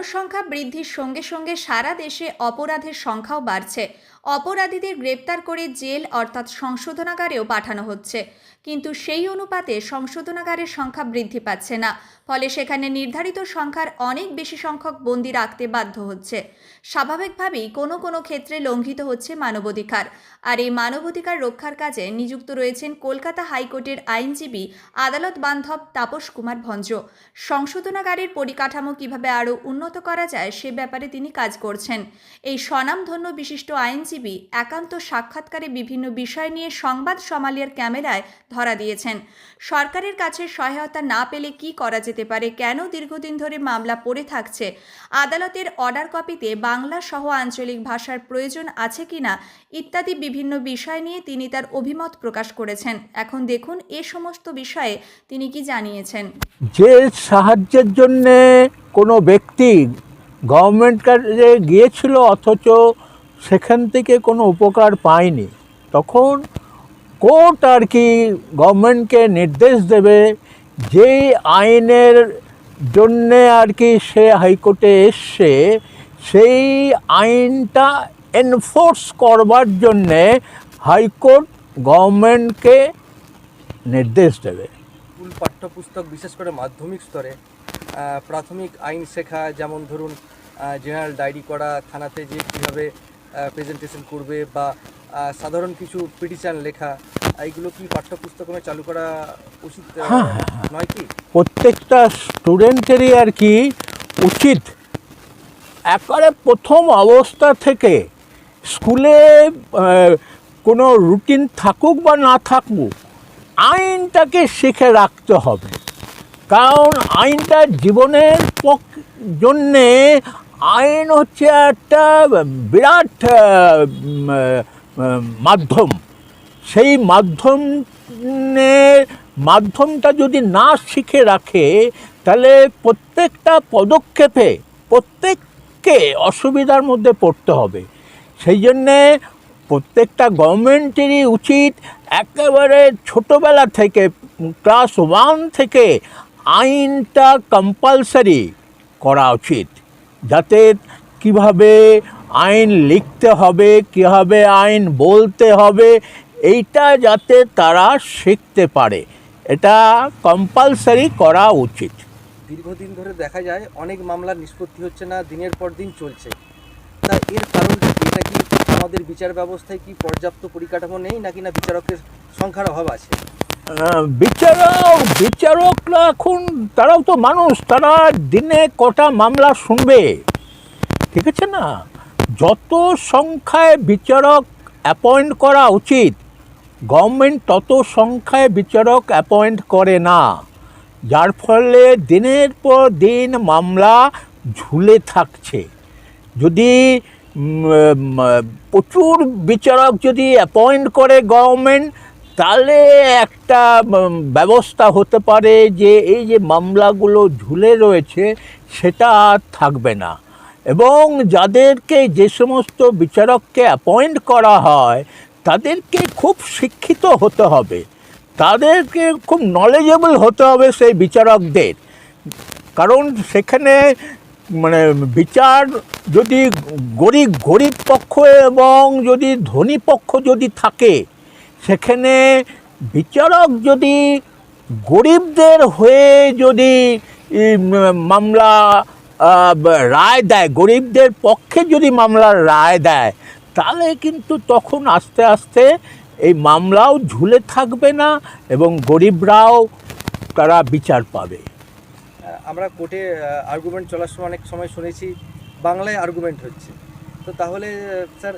জনসংখ্যা বৃদ্ধির সঙ্গে সঙ্গে সারা দেশে অপরাধের সংখ্যাও বাড়ছে। অপরাধীদের গ্রেপ্তার করে জেল অর্থাৎ সংশোধনাগারেও পাঠানো হচ্ছে। কিন্তু সেই অনুপাতে সংশোধনাগারের সংখ্যা বৃদ্ধি পাচ্ছে না। ফলে সেখানে নির্ধারিত সংখ্যার অনেক বেশি সংখ্যক বন্দি রাখতে বাধ্য হচ্ছে। স্বাভাবিকভাবেই কোনো কোনো ক্ষেত্রে লঙ্ঘিত হচ্ছে মানবাধিকার। আর এই মানবাধিকার রক্ষার কাজে নিযুক্ত রয়েছেন কলকাতা হাইকোর্টের আইনজীবী, আদালত বান্ধব তাপস কুমার ভঞ্জ। সংশোধনাগারের পরিকাঠামো কীভাবে আরও উন্নত করা যায় সে ব্যাপারে তিনি কাজ করছেন। এই স্বনামধন্য বিশিষ্ট আইনজীবী একান্ত সাক্ষাৎকারে বিভিন্ন বিষয় নিয়ে সংবাদ সমালিয়ার ক্যামেরায় ধরা দিয়েছেন। সরকারের কাছে সহায়তা না পেলে কি করা যেতে পারে? কেন দীর্ঘদিন ধরে মামলা পড়ে থাকছে? আদালতের অর্ডার কপিতে বাংলা সহ আঞ্চলিক ভাষার প্রয়োজন আছে কিনা ইত্যাদি বিভিন্ন বিষয় নিয়ে তিনি তার অভিমত প্রকাশ করেছেন। এখন দেখুন এ সমস্ত বিষয়ে তিনি কি জানিয়েছেন। যে সাহায্যের জন্যে কোনো ব্যক্তি গভর্নমেন্ট কাজে গিয়েছিল অথচ সেখান থেকে কোনো উপকার পায়নি, তখন কোর্ট আর কি গভর্নমেন্টকে নির্দেশ দেবে যেই আইনের জন্যে আর কি সে হাইকোর্টে এসছে, সেই আইনটা এনফোর্স করবার জন্যে হাইকোর্ট গভর্নমেন্টকে নির্দেশ দেবে। স্কুল পাঠ্যপুস্তক বিশেষ করে মাধ্যমিক স্তরে প্রাথমিক আইন শেখা যেমন ধরুন জেনারেল ডায়েরি করা থানাতে যে কীভাবে প্রেজেন্টেশন করবে বা সাধারণ কিছু পিটিশন লেখা এইগুলো কি পাঠ্যপুস্তক্রমে চালু করা উচিত হ্যাঁ, হ্যাঁ, নয় কি? প্রত্যেকটা স্টুডেন্টেরই আর কি উচিত একবারে প্রথম অবস্থা থেকে স্কুলে কোনো রুটিন থাকুক বা না থাকুক আইনটাকে শিখে রাখতে হবে। কারণ আইনটা জীবনের জন্যে আইন হচ্ছে একটা বিরাট মাধ্যম। সেই মাধ্যমের মাধ্যমটা যদি না শিখে রাখে, তাহলে প্রত্যেকটা পদক্ষেপে, প্রত্যেককে অসুবিধার মধ্যে পড়তে হবে। সেই জন্যে প্রত্যেকটা গভর্নমেন্টেরই উচিত একেবারে ছোটোবেলা থেকে ক্লাস ওয়ান থেকে আইনটা কম্পালসারি করা উচিত। যাতে কীভাবে আইন লিখতে হবে, কীভাবে আইন বলতে হবে, এইটা যাতে তারা শিখতে পারে। এটা কম্পালসারি করা উচিত। দীর্ঘদিন ধরে দেখা যায়, অনেক মামলার নিষ্পত্তি হচ্ছে না, দিনের পর দিন চলছে। তা এর কারণটা এটা কি আমাদের বিচার ব্যবস্থায় কি পর্যাপ্ত পরিকাঠামো নেই নাকি না বিচারকের সংখ্যার অভাব আছে? বিচারক, বিচারকরা এখন তারাও তো মানুষ, তারা দিনে কটা মামলা শুনবে। ঠিক আছে না? যত সংখ্যায় বিচারক অ্যাপয়েন্ট করা উচিত গভর্নমেন্ট তত সংখ্যায় বিচারক অ্যাপয়েন্ট করে না। যার ফলে দিনের পর দিন মামলা ঝুলে থাকছে। যদি প্রচুর বিচারক যদি অ্যাপয়েন্ট করে গভর্নমেন্ট তাহলে একটা ব্যবস্থা হতে পারে যে এই যে মামলাগুলো ঝুলে রয়েছে, সেটা আর থাকবে না। এবং যাদেরকে যে সমস্ত বিচারককে অ্যাপয়েন্ট করা হয়, তাদেরকে খুব শিক্ষিত হতে হবে। তাদেরকে খুব নলেজেবল হতে হবে সেই বিচারকদের। কারণ সেখানে মানে বিচার যদি গরিব গরিব পক্ষ এবং যদি ধনী পক্ষ যদি থাকে, সেখানে বিচারক যদি গরিবদের হয়ে যদি মামলা রায় দেয়, গরিবদের পক্ষে যদি মামলার রায় দেয়, তাহলে কিন্তু তখন আস্তে আস্তে এই মামলাও ঝুলে থাকবে না এবং গরিবরাও তারা বিচার পাবে। আমরা কোর্টে আর্গুমেন্ট চলার সময় অনেক সময় শুনেছি, বাংলায় আর্গুমেন্ট হচ্ছে। তো তাহলে, স্যার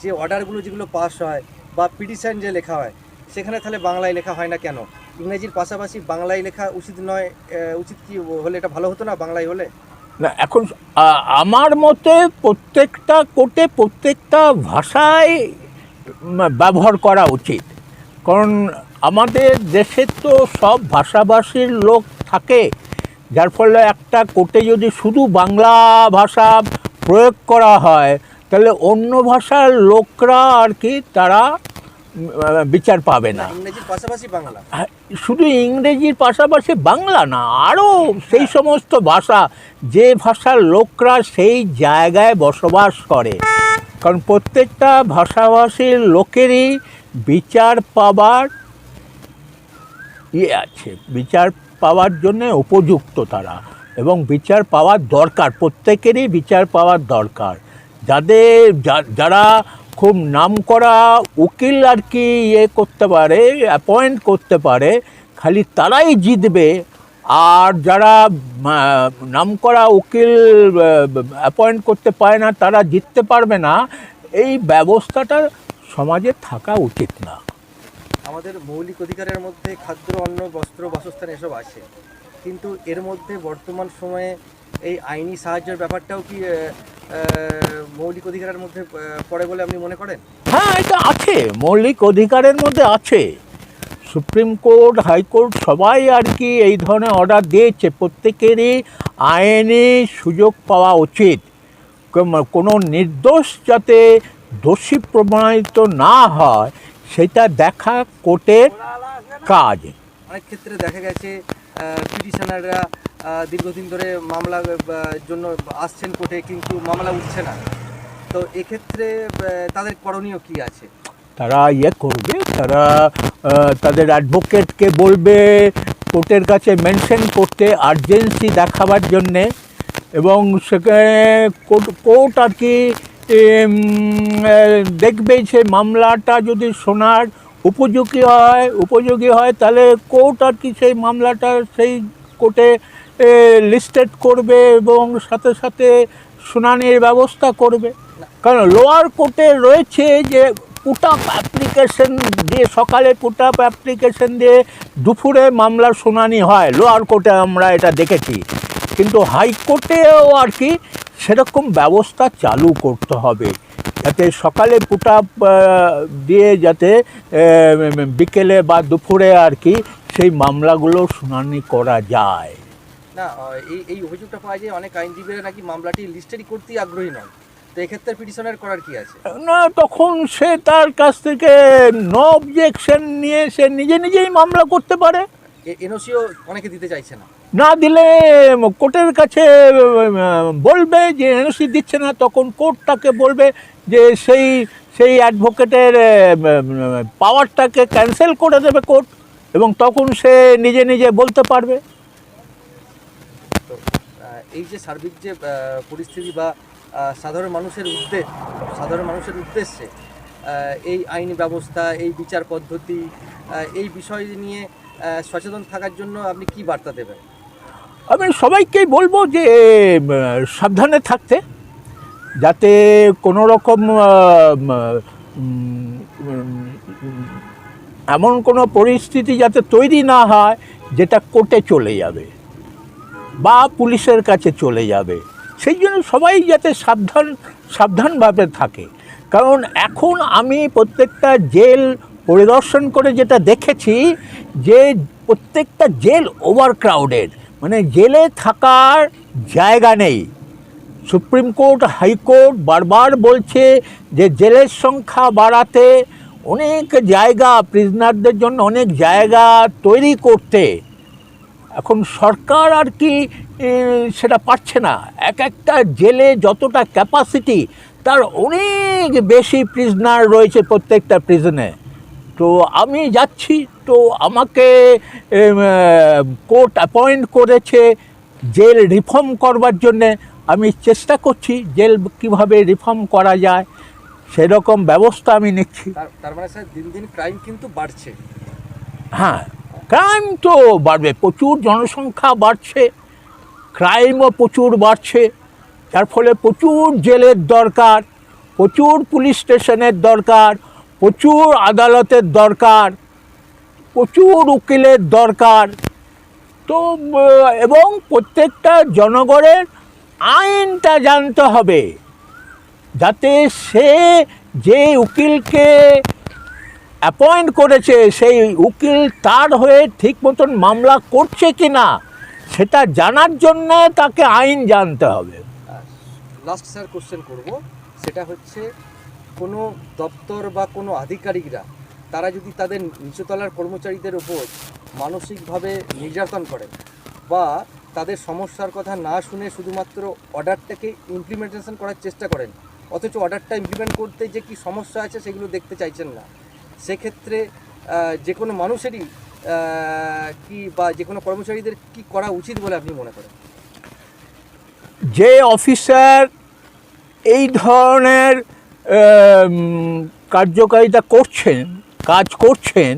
যে অর্ডারগুলো যেগুলো পাস হয় বা পিটিশন যে লেখা হয়, সেখানে তাহলে বাংলায় লেখা হয় না কেন? ইংরেজির পাশাপাশি বাংলায় লেখা উচিত নয় উচিত কি হলে এটা ভালো হতো না বাংলায় হলে? না, এখন আমার মতে প্রত্যেকটা কোর্টে প্রত্যেকটা ভাষায় ব্যবহার করা উচিত। কারণ আমাদের দেশে তো সব ভাষাভাষীর লোক থাকে। যার ফলে একটা কোর্টে যদি শুধু বাংলা ভাষা প্রয়োগ করা হয় তাহলে অন্য ভাষার লোকরা আর কি তারা বিচার পাবে না। হ্যাঁ, শুধু ইংরেজির পাশাপাশি বাংলা না আরও সেই সমস্ত ভাষা যে ভাষার লোকরা সেই জায়গায় বসবাস করে। কারণ প্রত্যেকটা ভাষাভাষীর লোকেরই বিচার পাবার ইয়ে আছে বিচার পাওয়ার জন্য উপযুক্ত তারা এবং বিচার পাওয়ার দরকার, প্রত্যেকেরই বিচার পাওয়ার দরকার। যাদের যারা খুব নাম করা উকিল আর কি ইয়ে করতে পারে অ্যাপয়েন্ট করতে পারে, খালি তারাই জিতবে। আর যারা নাম করা উকিল অ্যাপয়েন্ট করতে পারে না, তারা জিততে পারবে না। এই ব্যবস্থাটা সমাজে থাকা উচিত না। আমাদের মৌলিক অধিকারের মধ্যে খাদ্য, অন্ন, বস্ত্র, বাসস্থান এসব আছে। কিন্তু এর মধ্যে বর্তমান সময়ে এই আইনি সাহায্যের ব্যাপারটাও কি মৌলিক অধিকারের মধ্যে পড়ে বলে আপনি মনে করেন? হ্যাঁ এটা আছে। মৌলিক অধিকারের মধ্যে আছে। সুপ্রিম কোর্ট, হাইকোর্ট সবাই আর কি এই ধরনের অর্ডার দিয়েছে। প্রত্যেকেরই আইনি সুযোগ পাওয়া উচিত। কোনো নির্দোষ যাতে দোষী প্রমাণিত না হয় সেটা দেখা কোর্টের কাজ। অনেক ক্ষেত্রে দেখা গেছে পিটিশনাররা দীর্ঘদিন ধরে মামলা জন্য আসছেন কোর্টে কিন্তু মামলা উঠছে না। তো এক্ষেত্রে তাদের করণীয় কি আছে? তারা ইয়ে করবে তারা তাদের অ্যাডভোকেটকে বলবে কোর্টের কাছে মেনশন করতে আর্জেন্সি দেখাবার জন্যে। এবং সেখানে কোর্ট কোর্ট আর কি দেখবে যে মামলাটা যদি শোনার উপযোগী হয় উপযোগী হয়, তাহলে কোর্ট আর কি সেই মামলাটা সেই কোর্টে লিস্টেড করবে এবং সাথে সাথে শুনানির ব্যবস্থা করবে। কারণ লোয়ার কোর্টে রয়েছে যে পুট আপ অ্যাপ্লিকেশন দিয়ে, সকালে পুট আপ অ্যাপ্লিকেশন দিয়ে দুপুরে মামলার শুনানি হয়। লোয়ার কোর্টে আমরা এটা দেখেছি। কিন্তু হাইকোর্টেও আর কি সেরকম ব্যবস্থা চালু করতে হবে। যাতে সকালে পুট আপ দিয়ে যাতে বিকেলে বা দুপুরে আর কি সেই মামলাগুলো শুনানি করা যায়। না এই এই অভিযোগটা পাওয়া যায় অনেক আইনজীবীরা নাকি মামলাটি লিস্টেডই করতেই আগ্রহী নন। তো এক্ষেত্রে পিটিশনের করার কি আছে? না তখন সে তার কাছ থেকে নো অবজেকশন নিয়ে সে নিজে নিজেই মামলা করতে পারে। এনওসিও অনেকে দিতে চাইছে না। না দিলে কোর্টের কাছে বলবে যে এনওসি দিচ্ছে না তখন কোর্ট তাকে বলবে যে সেই সেই অ্যাডভোকেটের পাওয়ারটাকে ক্যান্সেল করে দেবে কোর্ট এবং তখন সে নিজে নিজে বলতে পারবে। এই যে সার্বিক যে পরিস্থিতি বা সাধারণ মানুষের উদ্বেগ সাধারণ মানুষের উদ্দেশ্যে এই আইনি ব্যবস্থা এই বিচার পদ্ধতি এই বিষয় নিয়ে সচেতন থাকার জন্য আপনি কি বার্তা দেবেন? আমি সবাইকেই বলব যে সাবধানে থাকতে, যাতে কোনো রকম এমন কোনো পরিস্থিতি যাতে তৈরি না হয়, যেটা কোর্টে চলে যাবে বা পুলিশের কাছে চলে যাবে। সেই জন্য সবাই যাতে সাবধান, সাবধানভাবে থাকে। কারণ এখন আমি প্রত্যেকটা জেল পরিদর্শন করে যেটা দেখেছি যে প্রত্যেকটা জেল ওভার ক্রাউডেড মানে জেলে থাকার জায়গা নেই। সুপ্রিম কোর্ট হাইকোর্ট বারবার বলছে যে জেলের সংখ্যা বাড়াতে অনেক জায়গা প্রিজনারদের জন্য অনেক জায়গা তৈরি করতে। এখন সরকার আর কি সেটা পারছে না। এক একটা জেলে যতটা ক্যাপাসিটি তার অনেক বেশি প্রিজনার রয়েছে প্রত্যেকটা প্রিজনে তো আমি যাচ্ছি তো আমাকে কোর্ট অ্যাপয়েন্ট করেছে জেল রিফর্ম করবার জন্যে। আমি চেষ্টা করছি জেল কীভাবে রিফর্ম করা যায় সেরকম ব্যবস্থা আমি নিচ্ছি। তার মানে স্যার দিন দিন ক্রাইম কিন্তু বাড়ছে। হ্যাঁ ক্রাইম তো বাড়বে প্রচুর জনসংখ্যা বাড়ছে ক্রাইমও প্রচুর বাড়ছে যার ফলে প্রচুর জেলের দরকার প্রচুর পুলিশ স্টেশনের দরকার প্রচুর আদালতের দরকার, প্রচুর উকিলের দরকার। তো এবং প্রত্যেকটা জনগণের আইনটা জানতে হবে, যাতে সে যে উকিলকে অ্যাপয়েন্ট করেছে, সেই উকিল তার হয়ে ঠিক মতন মামলা করছে কি না সেটা জানার জন্য তাকে আইন জানতে হবে। লাস্ট স্যার কোশ্চেন করব, সেটা হচ্ছে কোনো দপ্তর বা কোনো আধিকারিকরা, তারা যদি তাদের নিচতলার কর্মচারীদের ওপর মানসিকভাবে নির্যাতন করেন বা তাদের সমস্যার কথা না শুনে শুধুমাত্র অর্ডারটাকে ইমপ্লিমেন্টেশন করার চেষ্টা করেন, অথচ অর্ডারটা ইমপ্লিমেন্ট করতে যে কি সমস্যা আছে সেগুলো দেখতে চাইছেন না। সেক্ষেত্রে যে কোনো মানুষেরই কি বা যে কোনো কর্মচারীদের কি করা উচিত বলে আপনি মনে করেন? যে অফিসার এই ধরনের কার্যকারিতা করছেন, কাজ করছেন,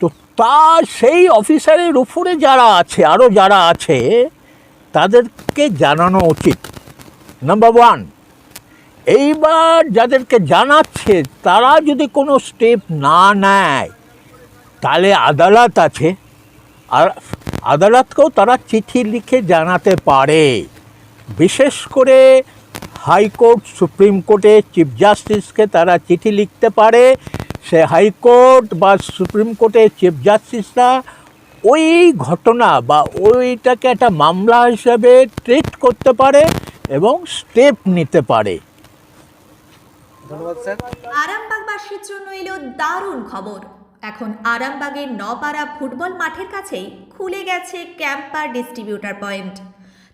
তো তার সেই অফিসারের উপরে যারা আছে আরও যারা আছে, তাদেরকে জানানো উচিত। নাম্বার ওয়ান এইবার যাদেরকে জানাচ্ছে, তারা যদি কোনো স্টেপ না নেয়, তাহলে আদালত আছে। আর আদালতকেও তারা চিঠি লিখে জানাতে পারে। বিশেষ করে হাইকোর্ট সুপ্রিম কোর্টে চিফ জাস্টিসকে তারা চিঠি লিখতে পারে। সে হাইকোর্ট বা সুপ্রিম কোর্টের চিফ জাস্টিসরা ওই ঘটনা বা ওইটাকে একটা মামলা হিসেবে ট্রিট করতে পারে এবং স্টেপ নিতে পারে। ধন্যবাদ স্যার। আরামবাগবাসীর জন্য এলো দারুণ খবর। এখন আরামবাগের নপাড়া ফুটবল মাঠের কাছেই খুলে গেছে ক্যাম্পার ডিস্ট্রিবিউটার পয়েন্ট।